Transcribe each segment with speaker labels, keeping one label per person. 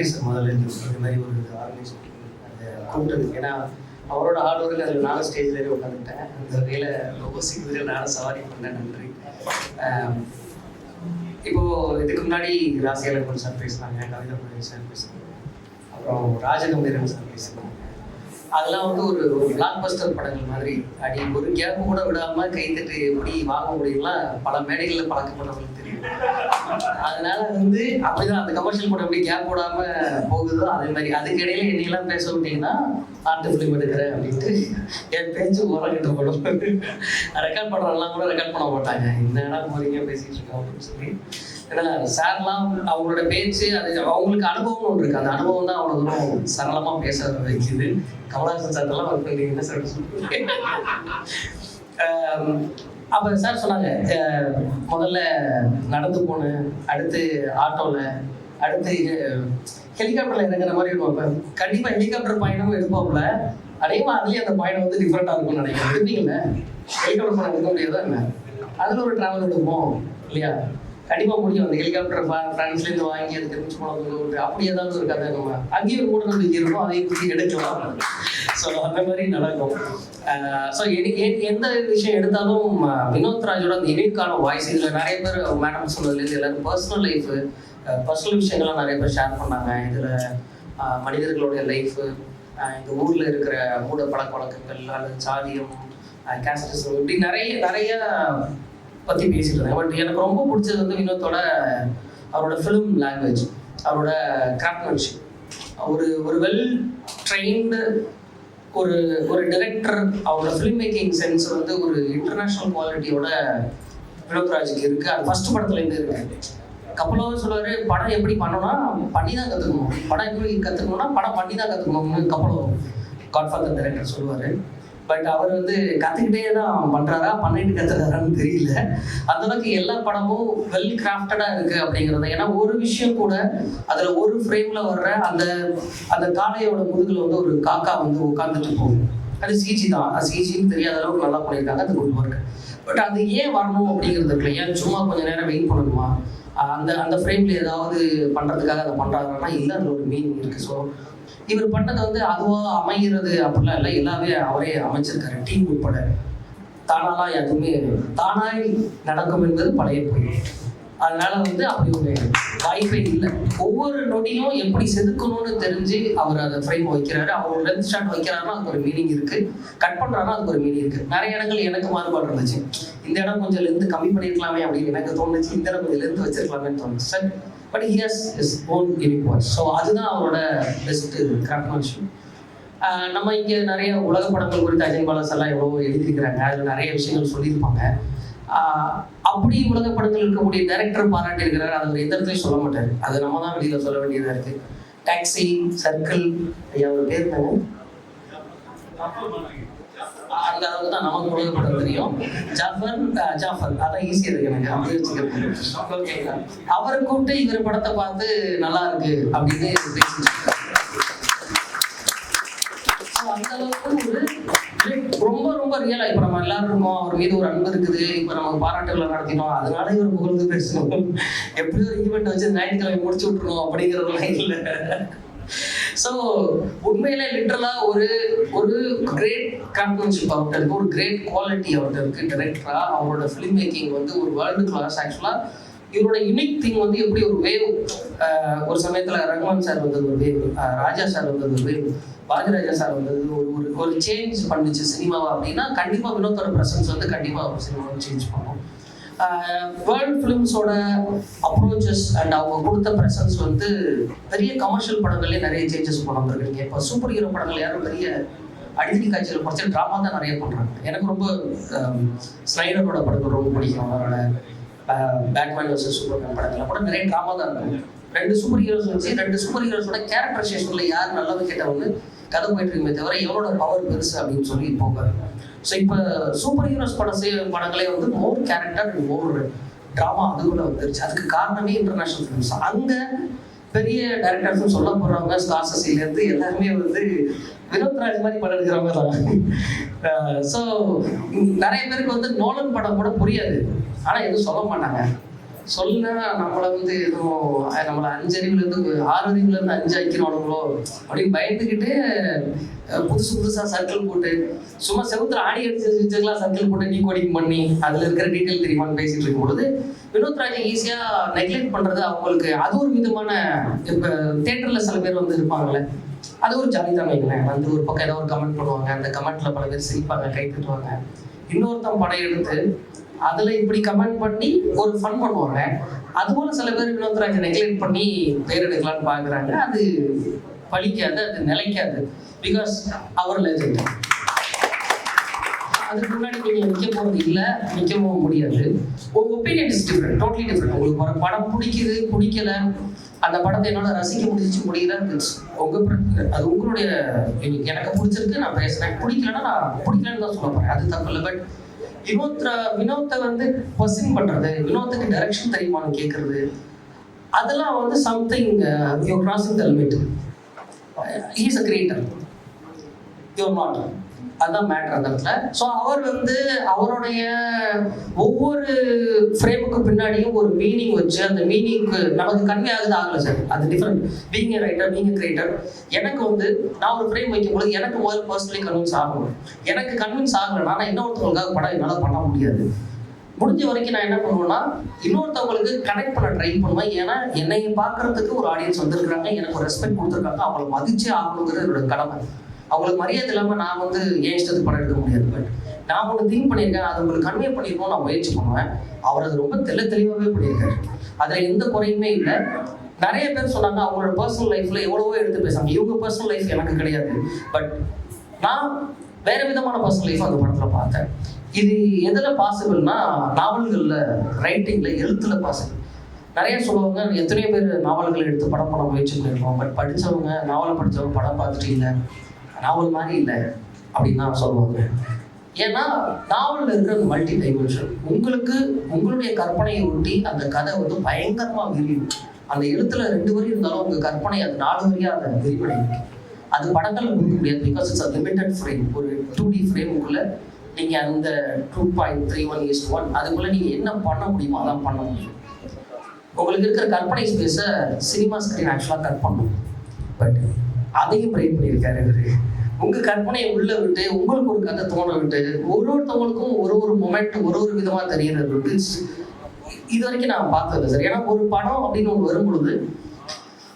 Speaker 1: organiser முதல்ல இருந்து இந்த மாதிரி ஒரு ஆர்கனைசர் கூப்பிட்டது ஏன்னா அவரோட ஹார்ட் ஒர்க்கில் அதில் நானும் ஸ்டேஜ்லேயே உட்காந்துட்டேன் அந்த வகையில் லோகோ சிங்கில் நானும் சவாரி பண்ணேன் நன்றி இப்போது இதுக்கு முன்னாடி ராசியாளர் சார் பேசினாங்க கவிதா குமரன் சார் பேசினாங்க அப்புறம் ராஜகம்பீரன் சார் பேசினாங்க அதெல்லாம் வந்து ஒரு ஒரு பஸ்டர் படங்கள் மாதிரி அடி ஒரு கேப் கூட விடாமல் கைத்தட்டு எப்படி வாங்க முடியும்லாம் பல மேடைகளில் பழக்கப்பட்டவங்களுக்கு தெரியும் அதனால வந்து அப்படிதான் அந்த கமர்ஷியல் கூட எப்படி கேப் போடாம போகுதோ அதே மாதிரி அதுக்கு இடையில என்னையெல்லாம் பேச விட்டீங்கன்னா ஆர்ட் ஃபிலிம் எடுக்கிறேன் அப்படின்ட்டு என் பேச்சு உரங்கிட்ட போடும் ரெக்கார்ட் பண்றதெல்லாம் கூட ரெக்கார்ட் பண்ண மாட்டாங்க என்னடா போறீங்க பேசிட்டு இருக்கோம் அப்படின்னு சொல்லி ஏன்னா சார்லாம் அவங்களோட பேச்சு அது அவங்களுக்கு அனுபவம் ஒன்று இருக்கு அந்த அனுபவம் தான் அவ்வளோ தூரம் சரளமாக பேச வைக்குது கமலஹாசன் சார் எல்லாம் என்ன சார் அப்போ சார் சொன்னாங்க முதல்ல நடந்து போனேன் அடுத்து ஆட்டோவில் அடுத்து இது ஹெலிகாப்டரில் இறங்குற மாதிரி இருக்கும் கண்டிப்பாக ஹெலிகாப்டர் பயணமும் எடுப்போம்ல அதே மாதிரி அந்த பயணம் வந்து டிஃப்ரெண்ட்டாக இருக்கும்னு நினைக்கிறேன் எடுப்பீங்களே ஹெலிகாப்டர் பயணம் இருக்க முடியாதா என்ன அதில் ஒரு ட்ராவல் எடுப்போம் இல்லையா கண்டிப்பாக முடியும் அந்த ஹெலிகாப்டர் ஃப்ரான்ஸ்லேருந்து வாங்கி தெரிஞ்சு போனது அப்படி ஏதாவது ஒரு கதை நம்ம அங்கேயும் ஒரு மூட நம்பிக்கை இருக்கும் அதையும் பற்றி எடுக்கலாம் ஸோ அந்த மாதிரி நடக்கும் ஸோ uh, எடி எந்த விஷயம் எடுத்தாலும் uh, வினோத் ராஜோட அந்த யுனிக்கான வாய்ஸ் இதில் நிறைய பேர் மேடம் சொன்னதுலேருந்து எல்லாரும் பர்சனல் லைஃப் பர்சனல் விஷயங்கள்லாம் நிறைய பேர் ஷேர் பண்ணாங்க இதில் uh, மனிதர்களுடைய லைஃப் இந்த ஊரில் இருக்கிற மூட பழக்க வழக்கங்கள் அல்லது சாதியம் கேஸ்டிசம் இப்படி நிறைய நிறைய பற்றி பேசிட்டு இருந்தாங்க பட் எனக்கு ரொம்ப பிடிச்சது வந்து வினோத்தோட அவரோட ஃபிலிம் லாங்குவேஜ் அவரோட கிராஃப்ட்மென்ஷிப் ஒரு ஒரு வெல் ட்ரெயின்டு ஒரு ஒரு டிரெக்டர் அவரோட ஃபிலிம் மேக்கிங் சென்ஸ் வந்து ஒரு இன்டர்நேஷ்னல் குவாலிட்டியோட வினோத்ராஜுக்கு இருக்குது அது ஃபர்ஸ்ட் படத்துலேருந்து இருக்கு கப்பலாவே சொல்லுவார் படம் எப்படி பண்ணணும்னா பண்ணி தான் கற்றுக்கணும் படம் எப்படி கற்றுக்கணும்னா படம் பண்ணி தான் கற்றுக்கணும்னு கப்பலோ காட்ஃபாதர் டைரக்டர் சொல்லுவார் பட் அவர் வந்து கத்துக்கிட்டே தான் பண்ணுறாரா பண்ணிட்டு கத்துறாரான்னு தெரியல அந்த அளவுக்கு எல்லா படமும் வெல் கிராஃப்டடா இருக்குது அப்படிங்கிறது ஏன்னா ஒரு விஷயம் கூட அதில் ஒரு ஃப்ரேமில் வர்ற அந்த அந்த காளையோட முதுகுல வந்து ஒரு காக்கா வந்து உட்கார்ந்துட்டு போகும் அது சிஜி தான் அது சிஜின்னு தெரியாத அளவுக்கு நல்லா பண்ணியிருக்காங்க அது குட் ஒர்க் பட் அது ஏன் வரணும் அப்படிங்கிறது இல்லை ஏன் சும்மா கொஞ்சம் நேரம் வெயிட் பண்ணணுமா அந்த அந்த ஃப்ரேமில் ஏதாவது பண்ணுறதுக்காக அதை பண்றாங்கன்னா இல்லை அதில் ஒரு மீனிங் இருக்குது ஸோ இவர் பண்ணது வந்து அதுவாக அமைகிறது அப்படிலாம் இல்லை எல்லாமே அவரே அமைச்சிருக்காரு டீம் உட்பட தானாலாம் எதுவுமே தானாய் நடக்கும் என்பது பழைய போய் அதனால வந்து அப்படி ஒரு வாய்ப்பே இல்லை ஒவ்வொரு நொடியும் எப்படி செதுக்கணும்னு தெரிஞ்சு அவர் அதை ஃப்ரேம் வைக்கிறாரு அவர் லென்த் ஸ்டாண்ட் வைக்கிறாருன்னா அதுக்கு ஒரு மீனிங் இருக்கு கட் பண்றாருன்னா அதுக்கு ஒரு மீனிங் இருக்கு நிறைய இடங்கள் எனக்கு மாறுபாடு இருந்துச்சு இந்த இடம் கொஞ்சம் லென்த் கம்மி பண்ணிருக்கலாமே அப்படின்னு எனக்கு தோணுச்சு இந்த இடம் கொஞ்சம் லென்த் வச்சிருக்கலாமே தோணுச்சு sir but here's is own unique voice so அதுதான் அவரோட பெஸ்ட்டு கிராஃப்ட்மேன்ஷிப் நம்ம இங்கே நிறைய உலக படங்கள் குறித்து அஜய் பாலாஸ் எல்லாம் எவ்வளோ எழுதியிருக்கிறாங்க அதில் நிறைய விஷயங்கள் சொல்லியிருப்பாங்க அப்படி உலக படத்தில் இருக்கக்கூடிய டைரக்டர் பாராட்டியிருக்கிறார் அதை ஒரு எந்த இடத்துலையும் சொல்ல மாட்டார் அது நம்ம தான் வெளியில் சொல்ல வேண்டியதாக இருக்குது டாக்ஸி சர்க்கிள் ஐயா ஒரு பேர் தானே அந்த அளவுக்கு தான் நமக்கு படம் தெரியும் ஜஃபர் ஜாஃபர் அதான் ஈஸியாக இருக்கு எனக்கு அமைதி வச்சுக்கிறேன் அவரை கூப்பிட்டு இவர் படத்தை பார்த்து நல்லா இருக்கு அப்படின்னு அந்த அளவுக்கு ஒரு ரொம்ப ரொம்ப ரியலா இப்ப நம்ம எல்லாரும் இருக்கோம் அவர் மீது ஒரு அன்பு இருக்குது இப்ப நம்ம பாராட்டுகளை நடத்தினோம் அதனால இவர் புகழ்ந்து பேசணும் எப்படி ஒரு ஈவெண்ட் வச்சு ஞாயிற்றுக்கிழமை முடிச்சு விட்டுருணும் அப்படிங்கறதுலாம் இல்லை ஸோ உண்மையில லிட்டரலா ஒரு ஒரு கிரேட் கேப்டன்ஷிப் அவர்கிட்ட இருக்கு ஒரு கிரேட் குவாலிட்டி அவர்கிட்ட இருக்கு டேரக்டரா அவரோட ஃபிலிம் மேக்கிங் வந்து ஒரு வேர்ல்டு கிளாஸ் ஆக்சுவலா இவரோட யூனிக் திங் வந்து எப்படி ஒரு வேவ் ஒரு சமயத்தில் ரகுமான் சார் வந்தது ஒரு வேவ் ராஜா சார் வந்தது ஒரு வேவ் பாரதிராஜா சார் வந்தது ஒரு ஒரு சேஞ்ச் பண்ணுச்சு சினிமாவா அப்படின்னா கண்டிப்பாக வினோத்தோட பிரசன்ஸ் வந்து கண்டிப்பாக சினிமாவை சேஞ்ச் பண்ணுவோம் வேர்ல்ட் ஃபிலிம்ஸோட அப்ரோச்சஸ் அண்ட் அவங்க கொடுத்த ப்ரெசன்ஸ் வந்து பெரிய கமர்ஷியல் படங்கள்லேயே நிறைய சேஞ்சஸ் கொண்டு வந்திருக்கீங்க இப்போ சூப்பர் ஹீரோ படங்கள் யாரும் பெரிய அடிக்கடி காய்ச்சல் குறைச்சி ட்ராமா தான் நிறைய பண்ணுறாங்க எனக்கு ரொம்ப ஸ்னைடரோட படங்கள் ரொம்ப பிடிக்கும் அவரோட பேட்மேன் வர்சஸ் சூப்பர்மேன் படத்தில் கூட நிறைய ட்ராமா தான் இருக்கும் ரெண்டு சூப்பர் ஹீரோஸ் வச்சு ரெண்டு சூப்பர் ஹீரோஸோட கேரக்டரைசேஷனில் யார் நல்லது கேட்டவங்க கதை போயிட்டு இருக்குமே தவிர எவ்வளோட பவர் பெருசு அப்படின்னு சொல்லி போகிறாங்க ஸோ இப்போ சூப்பர் ஹீரோஸ் படம் செய்ய படங்களே வந்து மோர் கேரக்டர் மோர் ட்ராமா அதுக்குள்ள வந்துருச்சு அதுக்கு காரணமே இன்டர்நேஷனல் ஃபிலிம்ஸ் அங்கே பெரிய டேரக்டர்ஸ் சொல்ல போகிறவங்க ஸ்கார்சஸிலேருந்து எல்லாருமே வந்து வினோத் ராஜ் மாதிரி படம் எடுக்கிறவங்க தான் ஸோ நிறைய பேருக்கு வந்து நோலன் படம் கூட புரியாது ஆனால் எதுவும் சொல்ல மாட்டாங்க சொன்னா நம்மளை வந்து ஏதோ நம்மளை அஞ்சறிவுல இருந்து ஆறு அறிவுல இருந்து அஞ்சு ஆக்கிடுவானுங்களோ அப்படின்னு பயந்துக்கிட்டு புதுசு புதுசா சர்க்கிள் போட்டு சும்மா செவத்துல ஆடி அடிச்சு வச்சுக்கலாம் சர்க்கிள் போட்டு நீ கோடிங் பண்ணி அதுல இருக்கிற டீட்டெயில் தெரியுமான்னு பேசிட்டு இருக்கும் பொழுது வினோத் ராஜை ஈஸியா நெக்லெக்ட் பண்றது அவங்களுக்கு அது ஒரு விதமான இப்ப தேட்டர்ல சில பேர் வந்து இருப்பாங்கல்ல அது ஒரு ஜாலி தான் வந்து ஒரு பக்கம் ஏதோ ஒரு கமெண்ட் பண்ணுவாங்க அந்த கமெண்ட்ல பல பேர் சிரிப்பாங்க கை தட்டுவாங்க இன்னொருத்தன் படம் எடுத்து அதில் இப்படி கமெண்ட் பண்ணி ஒரு ஃபன் பண்ணுவாங்க அதுபோல் சில பேர் வினோத்ராஜை நெக்லெக்ட் பண்ணி பேர் எடுக்கலாம்னு பார்க்குறாங்க அது பழிக்காது அது நிலைக்காது பிகாஸ் அவர் லெஜெண்ட் அதுக்கு முன்னாடி நீங்கள் நிற்க போகிறது இல்லை நிற்கவும் முடியாது உங்கள் opinion is different totally different உங்களுக்கு ஒரு படம் பிடிக்குது பிடிக்கல அந்த படத்தை என்னால் ரசிக்க முடிஞ்சு முடியல உங்கள் அது உங்களுடைய எனக்கு பிடிச்சிருக்கு நான் பேசுகிறேன் பிடிக்கலன்னா நான் பிடிக்கலன்னு தான் சொல்ல போகிறேன் அது தப்பு இல்லை பட் வினோத் வினோத்தை வந்து கொஸ்டின் பண்றது வினோத்துக்கு டைரக்ஷன் தெரியுமான்னு கேட்கறது அதெல்லாம் வந்து something you crossing the limit he's a creator you're not அதுதான் மேட்ரு அந்த இடத்துல ஸோ அவர் வந்து அவருடைய ஒவ்வொரு ஃப்ரேமுக்கு பின்னாடியும் ஒரு மீனிங் வச்சு அந்த மீனிங்க்கு நமக்கு கன்வே ஆகுது ஆகல சார் அது different being writer being creator எனக்கு வந்து நான் ஒரு ஃப்ரேம் வைக்கும் பொழுது எனக்கு முதல் பர்சனலி கன்வின்ஸ் ஆகணும் எனக்கு கன்வின்ஸ் ஆகலைன்னா நான் இன்னொருத்தவங்களுக்காக படம் என்னால் பண்ண முடியாது முடிஞ்ச வரைக்கும் நான் என்ன பண்ணுவேன்னா இன்னொருத்தவங்களுக்கு கனெக்ட் பண்ண ட்ரை பண்ணுவேன் ஏன்னா என்னையும் பார்க்கறதுக்கு ஒரு ஆடியன்ஸ் வந்திருக்கிறாங்க எனக்கு ஒரு ரெஸ்பெக்ட் கொடுத்துருக்காங்க அவங்களை மதிச்சே ஆகணுங்கிறது என்னோட கடமை அவங்களுக்கு மரியாதை இல்லாமல் நான் வந்து ஏன் இஷ்டத்துக்கு படம் எடுக்க முடியாது பட் நான் ஒன்று திங்க் பண்ணியிருக்கேன் அது உங்களுக்கு கன்வே பண்ணிருக்கோம் நான் முயற்சி பண்ணுவேன் அவர் அது ரொம்ப தெள்ள தெளிவாகவே பண்ணியிருக்காரு அதில் எந்த குறையுமே இல்லை நிறைய பேர் சொன்னாங்க அவங்களோட பர்சனல் லைஃப்பில் எவ்வளவோ எடுத்து பேசுவாங்க இவங்க பர்சனல் லைஃப் எனக்கு கிடையாது பட் நான் வேற விதமான பர்சனல் லைஃப் அந்த படத்தில் பார்த்தேன் இது எதில் பாசிபிள்னா நாவல்களில் ரைட்டிங்கில் எழுத்துல பாசிபிள் நிறைய சொல்லுவாங்க எத்தனையோ பேர் நாவல்கள் எடுத்து படம் பண்ண முயற்சி பண்ணிருக்கோம் பட் படித்தவங்க நாவல் படித்தவங்க படம் பார்த்துட்டு இல்லை நாவல் மாதிரி இல்லை அப்படின்னு தான் சொல்லுவாங்க ஏன்னா நாவலில் இருக்கிறது மல்டி டைமென்ஷன் உங்களுக்கு உங்களுடைய கற்பனையை ஒட்டி அந்த கதை வந்து பயங்கரமாக விரியும் அந்த எழுத்துல ரெண்டு வரி இருந்தாலும் உங்கள் கற்பனை அது நாலு வரையாக அதை விரிவடையும் அது படங்கள் கொடுக்க முடியாது because it's a limited frame ஒரு டூ டி ஃப்ரேமுக்குள்ள நீங்கள் அந்த two point three one is one அதுக்குள்ளே நீங்கள் என்ன பண்ண முடியுமோ அதான் பண்ண முடியும் உங்களுக்கு இருக்கிற கற்பனை ஸ்பேஸை சினிமா ஸ்க்ரீன் ஆக்சுவலாக கட் பண்ணும் பட் அதையும் ப்ரே பண்ணியிருக்காரு இவரு உங்கள் கற்பனையை உள்ளே விட்டு உங்களுக்கு ஒரு கதை தோண விட்டு ஒரு ஒருத்தவங்களுக்கும் ஒரு ஒரு மொமெண்ட் ஒரு ஒரு விதமாக தெரிகிறது இது வரைக்கும் நான் பார்த்தது சார் ஏன்னா ஒரு படம் அப்படின்னு ஒன்று வரும்பொழுது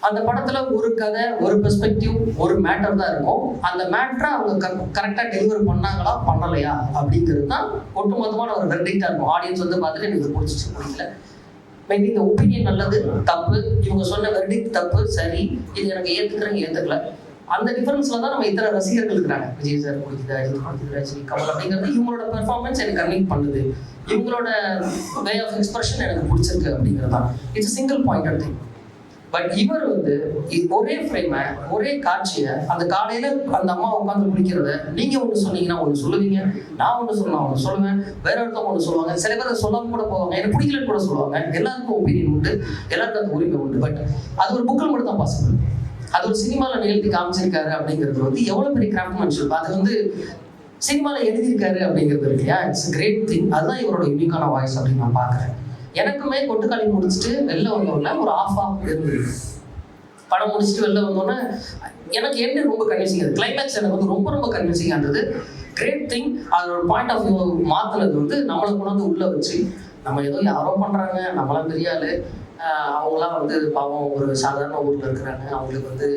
Speaker 1: அந்த படத்துல ஒரு கதை ஒரு பெர்ஸ்பெக்டிவ் ஒரு மேட்டர் தான் இருக்கும் அந்த மேட்டரை அவங்க கரெக்டாக டெலிவர் பண்ணாங்களா பண்ணலையா அப்படிங்கிறது தான் ஒட்டுமொத்தமான ஒரு வெர்டிக்டாக இருக்கும் ஆடியன்ஸ் வந்து பார்த்துட்டு எனக்கு பிடிச்சிச்சு பிடிக்கல மேபி இந்த ஒப்பீனியன் நல்லது தப்பு இவங்க சொன்ன வெர்டி தப்பு சரி இது எனக்கு ஏற்றுக்கிறேங்க ஏற்றுக்கல அந்த டிஃபரன்ஸ்ல தான் நம்ம இத்தனை ரசிகர்கள் இருக்கிறாங்க விஜய் சார் பிடிக்குதா அஜித் பிடிக்குதா ரஜினி கமல் அப்படிங்கிறது இவங்களோட பெர்ஃபார்மன்ஸ் எனக்கு கன்வின் பண்ணுது இவங்களோட வே ஆஃப் எக்ஸ்பிரஷன் எனக்கு பிடிச்சிருக்கு அப்படிங்கிறது தான் it's single point of thing but இவர் வந்து ஒரே ஃப்ரேமை ஒரே காட்சியை அந்த காலையில் அந்த அம்மா உட்காந்து குளிக்கிறத நீங்கள் ஒன்று சொன்னீங்கன்னா ஒன்று சொல்லுவீங்க நான் ஒன்று சொன்னா ஒன்று சொல்லுவேன் வேற ஒருத்தவங்க ஒன்று சொல்லுவாங்க சில பேர் சொல்லாமல் கூட போவாங்க எனக்கு பிடிக்கலன்னு கூட சொல்லுவாங்க எல்லாருக்கும் ஒப்பீனியன் உண்டு எல்லாருக்கும் அந்த உரிமை உண்டு பட் அது ஒரு புக்கில் மட்டும் தான் பாசிபிள் அது ஒரு சினிமாவில் நிகழ்த்தி காமிச்சிருக்காரு அப்படிங்கிறது வந்து எவ்வளோ பெரிய கிராஃப்ட்மேன்ஷிப் அது வந்து சினிமாவில் எழுதியிருக்காரு அப்படிங்கிறது இருக்கு இல்லையா இட்ஸ் கிரேட் திங் அதுதான் இவரோட யூனிக்கான வாய்ஸ் அப்படின்னு நான் பார்க்குறேன் எனக்குமே கொட்டுக்காளி முடிச்சுட்டு வெளில வந்தோடனே ஒரு ஆஃப் ஆஃப் இருந்தது படம் முடிச்சுட்டு வெளில வந்தோடனே எனக்கு என்ன ரொம்ப கன்வின்சிங்காக இருந்தது கிளைமேக்ஸ் எனக்கு வந்து ரொம்ப ரொம்ப கன்வின்சிங்காக இருந்தது கிரேட் திங் அதோட பாயிண்ட் ஆஃப் வியூ மாற்றினது வந்து நம்மளை கொண்டு வந்து உள்ளே வச்சு நம்ம ஏதோ யாரோ பண்ணுறாங்க நம்மளாம் தெரியாது அவங்களாம் வந்து பாவம் ஒரு சாதாரண ஊரில் இருக்கிறாங்க அவங்களுக்கு வந்து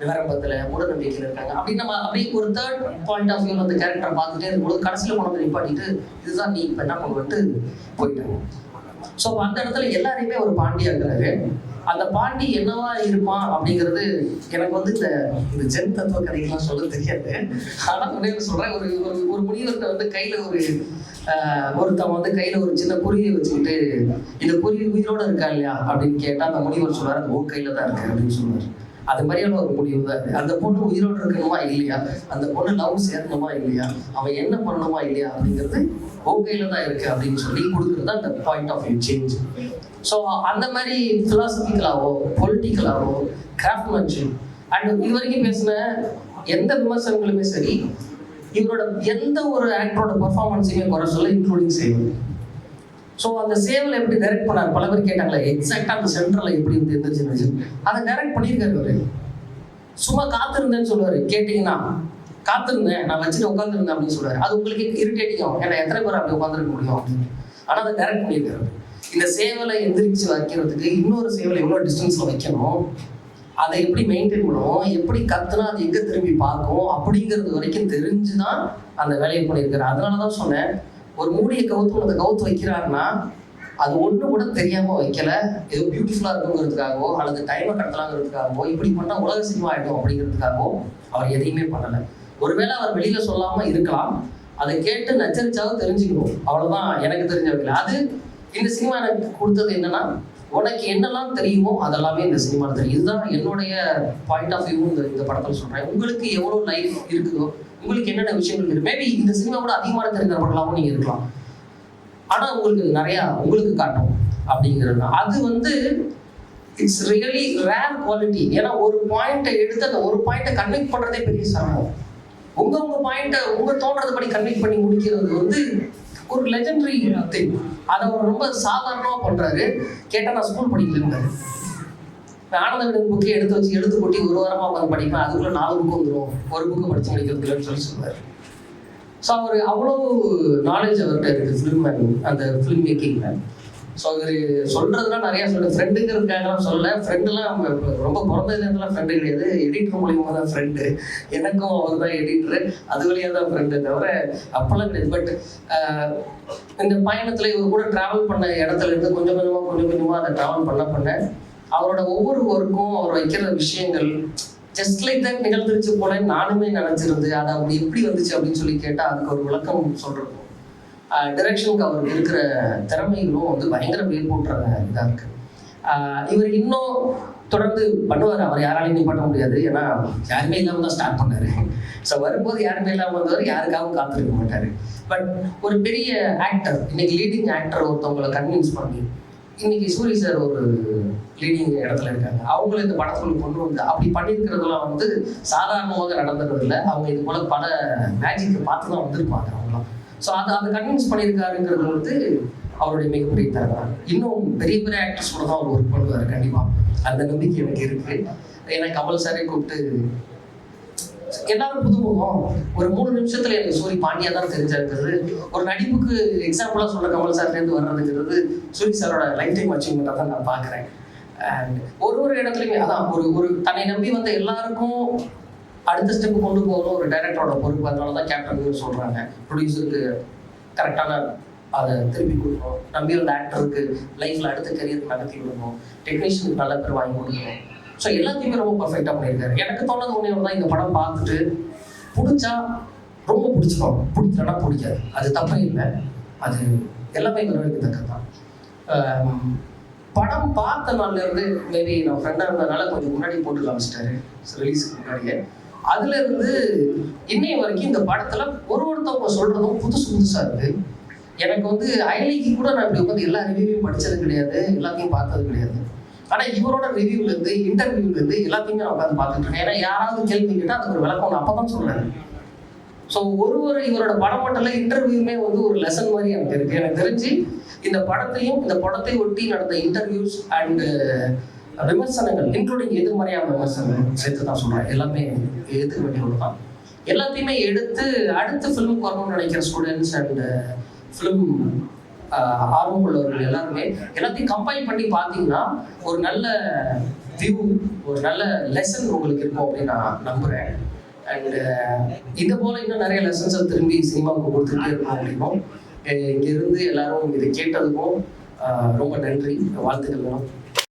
Speaker 1: விவரம்பத்தில் மூடநம்பிக்கையில் இருக்காங்க அப்படி நம்ம அப்படி ஒரு தேர்ட் பாயிண்ட் ஆஃப் வியூவில் அந்த கேரக்டரை பார்த்துட்டே இருக்கும்போது கடைசியில் கொண்டு வந்து நிப்பாட்டிட்டு இதுதான் நீ இப்போ என்ன பண்ணுவன்ட்டு போயிட்டாங்க ஸோ அந்த இடத்துல எல்லாரையுமே ஒரு பாண்டியாக்குறாரு அந்த பாண்டி என்னவா இருப்பான் அப்படிங்கிறது எனக்கு வந்து இந்த இந்த ஜென் தத்துவ கதைகள்லாம் சொல்ல தெரியாது ஆனால் உடனே சொல்கிறேன் ஒரு ஒரு ஒரு முனிவர்கிட்ட வந்து கையில் ஒரு ஒருத்தவன் வந்து கையில் ஒரு சின்ன குருவியை வச்சுக்கிட்டு இந்த குருவி உயிரோடு இருக்கா இல்லையா அப்படின்னு கேட்டால் அந்த முனிவர் சொல்கிறார் அது உன் கையில் தான் இருக்கு அப்படின்னு சொல்லுவார் அது மாதிரியான ஒரு முடிவு தான் அந்த பொண்ணு உயிரோடு இருக்கணுமா இல்லையா அந்த பொண்ணு லவ் சேரணுமா இல்லையா அவன் என்ன பண்ணணுமா இல்லையா அப்படிங்கிறது ஓகேல தான் இருக்கு அப்படின்னு சொல்லி கொடுக்குறது அந்த point of view change so அந்த மாதிரி ஃபிலாசபிக்கலாவோ பொலிட்டிக்கலாவோ மேன்ஷிப் அண்ட் இது வரைக்கும் பேசின எந்த விமர்சனங்களுமே சரி இவரோட எந்த ஒரு ஆக்டரோட பர்ஃபார்மன்ஸையுமே குறை சொல்ல இன்க்ளூடிங் செய்வது ஸோ அந்த சேவலை எப்படி டைரக்ட் பண்ணார் பல பேர் கேட்டாங்களே எக்ஸாக்டாக அந்த சென்டரில் எப்படி வந்து தெரிஞ்சிருந்துச்சு அதை டைரக்ட் பண்ணியிருக்காரு அவர் சும்மா காத்திருந்தேன்னு சொல்லுவார் கேட்டிங்கன்னா காத்திருந்தேன் நான் வச்சுட்டு உட்காந்துருந்தேன் அப்படின்னு சொல்லுவார் அது உங்களுக்கு இரிட்டேட்டிங் ஆகும் ஏன்னா எத்தனை பேர் அப்படி உட்காந்துருக்க முடியும் அப்படின்னு ஆனால் அதை டைரக்ட் பண்ணியிருக்காரு இந்த சேவலை எந்திரிச்சு வைக்கிறதுக்கு இன்னொரு சேவலை எவ்வளோ டிஸ்டன்ஸில் வைக்கணும் அதை எப்படி மெயின்டைன் பண்ணுவோம் எப்படி கத்துனா அது எங்கே திரும்பி பார்க்கும் அப்படிங்கிறது வரைக்கும் தெரிஞ்சு தான் அந்த வேலையை பண்ணியிருக்காரு அதனால தான் சொன்னேன் ஒரு மூடியை கவுத்து அந்த கவுத்து வைக்கிறாருன்னா அது ஒன்று கூட தெரியாமல் வைக்கல ஏதோ பியூட்டிஃபுல்லாக இருக்குங்கிறதுக்காகவோ அல்லது டைமை கடத்தலாங்கிறதுக்காகவோ இப்படி பண்ணால் உலக சினிமா ஆகிடும் அப்படிங்கிறதுக்காகவோ அவர் எதையுமே பண்ணலை ஒருவேளை அவர் வெளியில் சொல்லாமல் இருக்கலாம் அதை கேட்டு நச்சரிச்சாவது தெரிஞ்சுக்கணும் அவ்வளோதான் எனக்கு தெரிஞ்ச வைக்கல அது இந்த சினிமா எனக்கு கொடுத்தது என்னன்னா உனக்கு என்னெல்லாம் தெரியுமோ அதெல்லாமே இந்த சினிமாவில் தெரியும் இதுதான் என்னுடைய பாயிண்ட் ஆஃப் வியூ இந்த இந்த படத்தில் சொல்கிறேன் உங்களுக்கு எவ்வளோ லைஃப் இருக்குதோ உங்களுக்கு என்னென்ன விஷயங்கள் தெரியும் மேபி இந்த சினிமா கூட அதிகமான தெரிஞ்ச பண்ணலாமும் நீங்கள் இருக்கலாம் ஆனால் உங்களுக்கு நிறையா உங்களுக்கு காட்டும் அப்படிங்கிறது அது வந்து இட்ஸ் ரியலி ரேர் குவாலிட்டி ஏன்னா ஒரு பாயிண்ட்டை எடுத்து அந்த ஒரு பாயிண்ட்டை கன்வெக்ட் பண்ணுறதே பெரிய சிரமம் உங்கள் உங்கள் பாயிண்ட்டை உங்கள் தோன்றது படி கன்விக் பண்ணி முடிக்கிறது வந்து ஒரு லெஜண்டரி திங் அதை அவர் ரொம்ப சாதாரணமாக பண்ணுறாரு கேட்டால் நான் ஸ்கூல் படிக்கிறேன் விட புக்கே எடுத்து வச்சு எழுத்து போட்டி ஒரு வாரமாக உட்காந்து படிப்பேன் அதுக்குள்ளே நாலு புக்கு வந்துடும் ஒரு புக்கு படித்து இல்லைன்னு சொல்லி சொல்லுவார் ஸோ அவர் அவ்வளோ நாலேஜ் அவர்கிட்ட இருக்கு ஃபிலிம் மேன் அந்த ஃபிலிம் மேக்கிங் மேன் ஸோ அவர் சொல்கிறதுலாம் நிறையா சொல்ல ஃப்ரெண்டுங்கிறதுக்காகலாம் சொல்லலை ஃப்ரெண்டுலாம் ரொம்ப பிறந்த ஃப்ரெண்டு கிடையாது எடிட்டர் மூலியமாக தான் ஃப்ரெண்டு எனக்கும் அவர் தான் எடிட்டர் அது வழியாக தான் ஃப்ரெண்டு தவிர அப்பெல்லாம் கிடையாது பட் இந்த பயணத்தில் இவர் கூட ட்ராவல் பண்ண இடத்துல இருந்து கொஞ்சம் கொஞ்சமாக கொஞ்சம் கொஞ்சமாக அதை ட்ராவல் பண்ண பண்ண அவரோட ஒவ்வொரு ஒர்க்கும் அவர் வைக்கிற விஷயங்கள் ஜஸ்ட் லைக் தான் நிகழ்ந்துருச்சு போல நானுமே நினைச்சிருந்து அது அப்படி எப்படி வந்துச்சு அப்படின்னு சொல்லி கேட்டால் அதுக்கு ஒரு விளக்கம் சொல்றோம் டிரெக்ஷனுக்கு அவர் இருக்கிற திறமைகளும் வந்து பயங்கர பேர் போட்டுற இதாக இருக்கு இவர் இன்னும் தொடர்ந்து பண்ணுவார் அவர் யாராலையும் பண்ண முடியாது ஏன்னா யாருமே இல்லாமல் தான் ஸ்டார்ட் பண்ணாரு ஸோ வரும்போது யாருமே இல்லாமல் வந்தவர் யாருக்காகவும் காத்திருக்க மாட்டார் பட் ஒரு பெரிய ஆக்டர் இன்னைக்கு லீடிங் ஆக்டர் ஒருத்தவங்களை கன்வின்ஸ் பண்ணி இன்னைக்கு சூரி சார் ஒரு லீடிங் இடத்துல இருக்காங்க அவங்கள இந்த படத்துக்குள்ள கொண்டு வந்து அப்படி பண்ணியிருக்கிறதெல்லாம் வந்து சாதாரணமாக நடந்துறது இல்லை அவங்க இது போல பல மேஜிக் பார்த்து தான் வந்திருப்பாங்க அவங்களாம் ஸோ அதை அதை கன்வின்ஸ் பண்ணியிருக்காருங்கிறது வந்து அவருடைய மிகப்பெரிய திறமை இன்னும் பெரிய பெரிய ஆக்டர்ஸோட தான் அவர் ஒர்க் பண்ணுவார் கண்டிப்பாக அந்த நம்பிக்கை எனக்கு இருக்கு ஏன்னா கமல் சாரே கூப்பிட்டு எல்லாரும் புதுமுகம் ஒரு மூணு நிமிஷத்துல எனக்கு சூரி பாண்டியா தான் தெரிஞ்சிருக்கிறது ஒரு நடிப்புக்கு எக்ஸாம்பிளா சொல்ற கமல் சார்லேருந்து வர்றதுங்கிறது சூரி சாரோட லைஃப் டைம் அச்சீவ்மெண்டா தான் நான் பார்க்குறேன் அண்ட் ஒரு ஒரு இடத்துலையுமே அதான் ஒரு ஒரு தன்னை நம்பி வந்த எல்லாருக்கும் அடுத்த ஸ்டெப் கொண்டு போகணும் ஒரு டைரக்டரோட பொறுப்பு அதனாலதான் தான் கேப்டன் சொல்கிறாங்க ப்ரொடியூசருக்கு கரெக்டான அதை திருப்பி கொடுக்கணும் நம்பி வந்த ஆக்டருக்கு லைஃப்பில் அடுத்த கரியர் நடத்தி விடணும் டெக்னீஷியனுக்கு நல்ல பேர் வாங்கி கொடுக்கணும் ஸோ எல்லாத்தையுமே ரொம்ப பர்ஃபெக்டாக பண்ணியிருக்காரு எனக்கு தோணுது ஒன்றே தான் இந்த படம் பார்த்துட்டு பிடிச்சா ரொம்ப பிடிச்சிடும் பிடிக்கலன்னா பிடிக்காது அது தப்பே இல்லை அது எல்லாமே வரவேற்கத்தக்கது தான் படம் பார்த்த நாள்லேருந்து மேபி நான் ஃப்ரெண்டாக இருந்ததுனால கொஞ்சம் முன்னாடி போட்டு காமிச்சிட்டாரு ரிலீஸுக்கு முன்னாடியே அதுலேருந்து இன்னைய வரைக்கும் இந்த படத்தில் ஒரு ஒருத்தவங்க சொல்கிறதும் புதுசு புதுசாக இருக்குது எனக்கு வந்து அயலிக்கு e கூட நான் இப்படி உட்காந்து எல்லா ரிவியூவையும் படித்தது கிடையாது எல்லாத்தையும் பார்த்தது கிடையாது ஆனா இவரோட ரிவியூல இருந்து இன்டர்வியூல இருந்து எல்லாத்தையுமே நான் உட்காந்து பார்த்துட்டு இருக்கேன் ஏன்னா யாராவது கேள்வி கேட்டால் அதுக்கு ஒரு விளக்கம் நான் அப்பதான் சொல்றேன் ஸோ ஒரு ஒரு இவரோட படம் மட்டும் இன்டர்வியூமே வந்து ஒரு லெசன் மாதிரி எனக்கு இருக்கு எனக்கு தெரிஞ்சு இந்த படத்தையும் இந்த படத்தை ஒட்டி நடந்த இன்டர்வியூஸ் அண்ட் விமர்சனங்கள் இன்க்ளூடிங் எதிர்மறையான விமர்சனங்கள் சேர்த்து தான் சொல்றேன் எல்லாமே எதிர்க்க வேண்டிய தான் எல்லாத்தையுமே எடுத்து அடுத்த ஃபிலிம் வரணும்னு நினைக்கிற ஸ்டூடெண்ட்ஸ் அண்ட் ஃபிலிம் ஆர்வம் உள்ளவர்கள் எல்லாருமே எல்லாத்தையும் கம்பைன் பண்ணி பார்த்தீங்கன்னா ஒரு நல்ல வியூ ஒரு நல்ல லெசன் உங்களுக்கு இருக்கும் அப்படின்னு நான் நம்புகிறேன் அண்டு இது போல் இன்னும் நிறைய லெசன்ஸை திரும்பி சினிமாவுக்கு கொடுத்துட்டே இருக்கும் அப்படின்னும் இங்கேருந்து எல்லாரும் இதை கேட்டதுக்கும் ரொம்ப நன்றி வாழ்த்துக்கள்